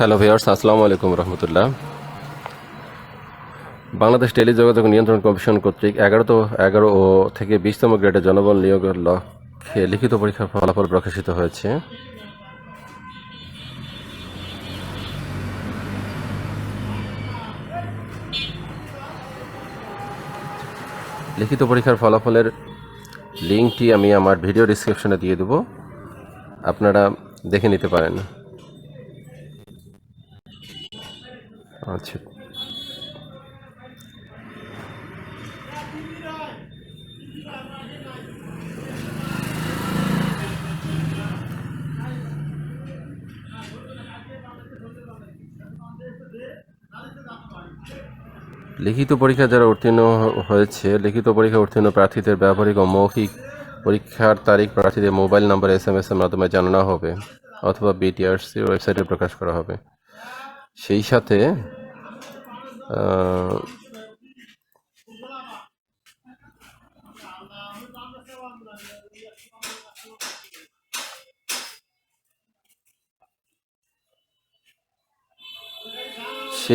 Hello viewers আসসালামু আলাইকুম রহমতুল্লাহ বাংলাদেশ টেলিযোগাযোগ নিয়ন্ত্রণ কমিশন কর্তৃক এগারোতো এগারো ও থেকে বিশতম গ্রেডের জনবল নিয়োগের লক্ষ্যে লিখিত পরীক্ষার ফলাফল প্রকাশিত হয়েছে লিখিত পরীক্ষার ফলাফলের লিঙ্কটি আমি আমার ভিডিও ডিসক্রিপশনে দিয়ে দেবো। আপনারা দেখে নিতে পারেন। আচ্ছা লিখিত পরীক্ষা যারা উত্তীর্ণ হয়েছে, লিখিত পরীক্ষা উত্তীর্ণ প্রার্থীদের ব্যবহারিক ও মৌখিক পরীক্ষার তারিখ প্রার্থীদের mobile number S M S এর মাধ্যমে জানানো হবে, অথবা বিটিআরসির ওয়েবসাইটে প্রকাশ করা হবে। সেই সাথে সেই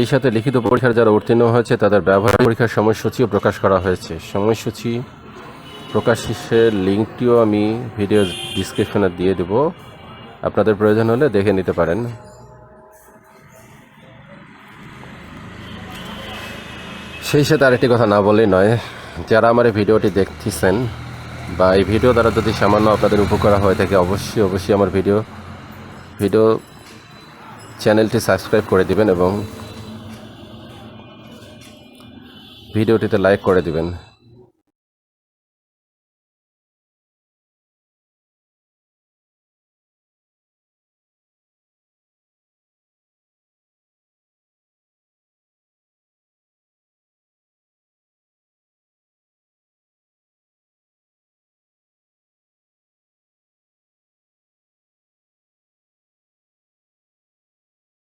সাথে লিখিত পরীক্ষার যারা উত্তীর্ণ হয়েছে, তাদের ব্যবহারিক পরীক্ষার সময়সূচিও প্রকাশ করা হয়েছে। সময়সূচি প্রকাশ প্রকাশের লিঙ্কটিও আমি ভিডিও ডিসক্রিপশনে দিয়ে দেব। আপনাদের প্রয়োজন হলে দেখে নিতে পারেন। সেই সাথে আরেকটি কথা না বলেই নয়, যারা আমার এই ভিডিওটি দেখতেছেন বা এই ভিডিও দ্বারা যদি সামান্য আপনাদের উপকার হয়ে থাকে, অবশ্যই অবশ্যই আমার ভিডিও ভিডিও চ্যানেলটি সাবস্ক্রাইব করে দিবেন এবং ভিডিওটিতে লাইক করে দিবেন।